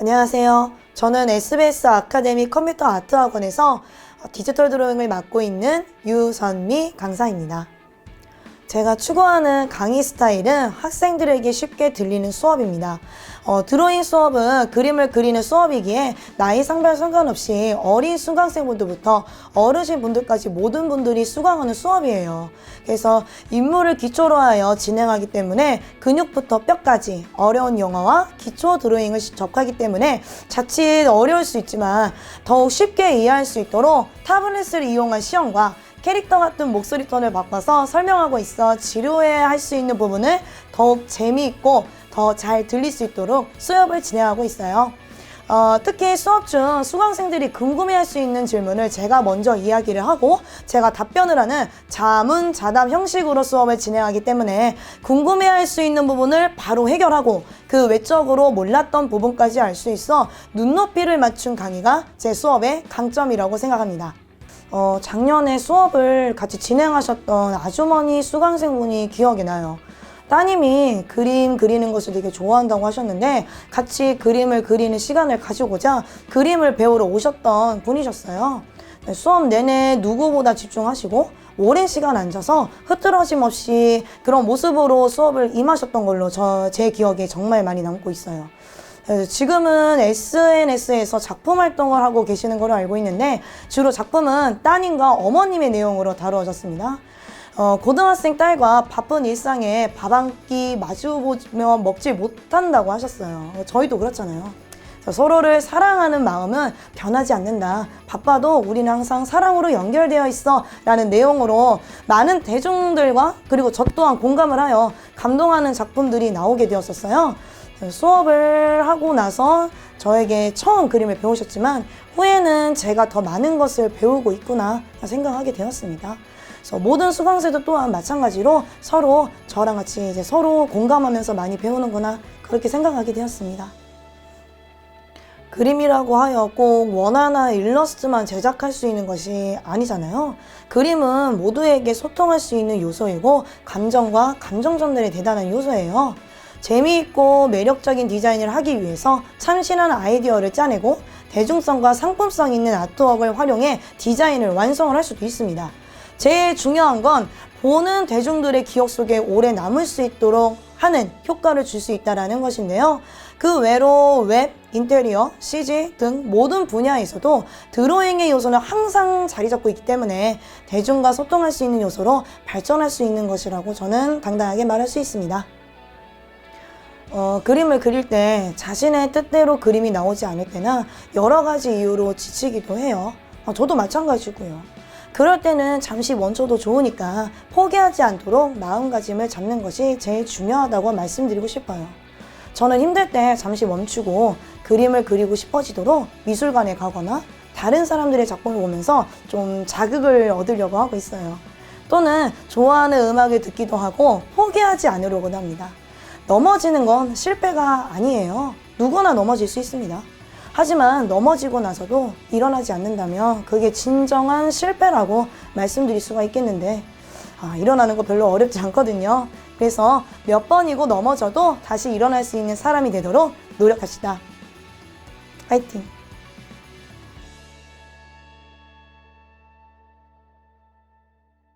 안녕하세요. 저는 SBS 아카데미 컴퓨터 아트 학원에서 디지털 드로잉을 맡고 있는 유선미 강사입니다. 제가 추구하는 강의 스타일은 학생들에게 쉽게 들리는 수업입니다. 어, 드로잉 수업은 그림을 그리는 수업이기에 나이 상별 상관없이 어린 수강생분들부터 어르신 분들까지 모든 분들이 수강하는 수업이에요. 그래서 인물을 기초로 하여 진행하기 때문에 근육부터 뼈까지 어려운 영어와 기초 드로잉을 접하기 때문에 자칫 어려울 수 있지만 더욱 쉽게 이해할 수 있도록 타블렛을 이용한 시험과 캐릭터 같은 목소리 톤을 바꿔서 설명하고 있어 지루해 할 수 있는 부분을 더욱 재미있고 더 잘 들릴 수 있도록 수업을 진행하고 있어요. 어, 특히 수업 중 수강생들이 궁금해할 수 있는 질문을 제가 먼저 이야기를 하고 제가 답변을 하는 자문 자답 형식으로 수업을 진행하기 때문에 궁금해할 수 있는 부분을 바로 해결하고 그 외적으로 몰랐던 부분까지 알 수 있어 눈높이를 맞춘 강의가 제 수업의 강점이라고 생각합니다. 어, 작년에 수업을 같이 진행하셨던 아주머니 수강생분이 기억이 나요. 따님이 그림 그리는 것을 되게 좋아한다고 하셨는데 같이 그림을 그리는 시간을 가지고자 그림을 배우러 오셨던 분이셨어요. 네, 수업 내내 누구보다 집중하시고 오랜 시간 앉아서 흐트러짐 없이 그런 모습으로 수업을 임하셨던 걸로 저, 제 기억에 정말 많이 남고 있어요. 지금은 SNS에서 작품 활동을 하고 계시는 걸로 알고 있는데 주로 작품은 따님과 어머님의 내용으로 다루어졌습니다. 어, 고등학생 딸과 바쁜 일상에 밥 한 끼 마주보며 먹지 못한다고 하셨어요. 저희도 그렇잖아요. 서로를 사랑하는 마음은 변하지 않는다. 바빠도 우리는 항상 사랑으로 연결되어 있어. 라는 내용으로 많은 대중들과 그리고 저 또한 공감을 하여 감동하는 작품들이 나오게 되었었어요. 수업을 하고 나서 저에게 처음 그림을 배우셨지만 후에는 제가 더 많은 것을 배우고 있구나 생각하게 되었습니다. 그래서 모든 수강생도 또한 마찬가지로 서로 저랑 같이 이제 서로 공감하면서 많이 배우는구나 그렇게 생각하게 되었습니다. 그림이라고 하여 꼭 원하나 일러스트만 제작할 수 있는 것이 아니잖아요. 그림은 모두에게 소통할 수 있는 요소이고 감정과 감정 전달이 대단한 요소예요. 재미있고 매력적인 디자인을 하기 위해서 참신한 아이디어를 짜내고 대중성과 상품성 있는 아트웍을 활용해 디자인을 완성을 할 수도 있습니다. 제일 중요한 건 보는 대중들의 기억 속에 오래 남을 수 있도록 하는 효과를 줄 수 있다는 것인데요. 그 외로 웹, 인테리어, CG 등 모든 분야에서도 드로잉의 요소는 항상 자리 잡고 있기 때문에 대중과 소통할 수 있는 요소로 발전할 수 있는 것이라고 저는 당당하게 말할 수 있습니다. 어, 그림을 그릴 때 자신의 뜻대로 그림이 나오지 않을 때나 여러 가지 이유로 지치기도 해요. 어, 저도 마찬가지고요. 그럴 때는 잠시 멈춰도 좋으니까 포기하지 않도록 마음가짐을 잡는 것이 제일 중요하다고 말씀드리고 싶어요. 저는 힘들 때 잠시 멈추고 그림을 그리고 싶어지도록 미술관에 가거나 다른 사람들의 작품을 보면서 좀 자극을 얻으려고 하고 있어요. 또는 좋아하는 음악을 듣기도 하고 포기하지 않으려고 합니다. 넘어지는 건 실패가 아니에요. 누구나 넘어질 수 있습니다. 하지만 넘어지고 나서도 일어나지 않는다면 그게 진정한 실패라고 말씀드릴 수가 있겠는데 아, 일어나는 거 별로 어렵지 않거든요. 그래서 몇 번이고 넘어져도 다시 일어날 수 있는 사람이 되도록 노력합시다. 파이팅!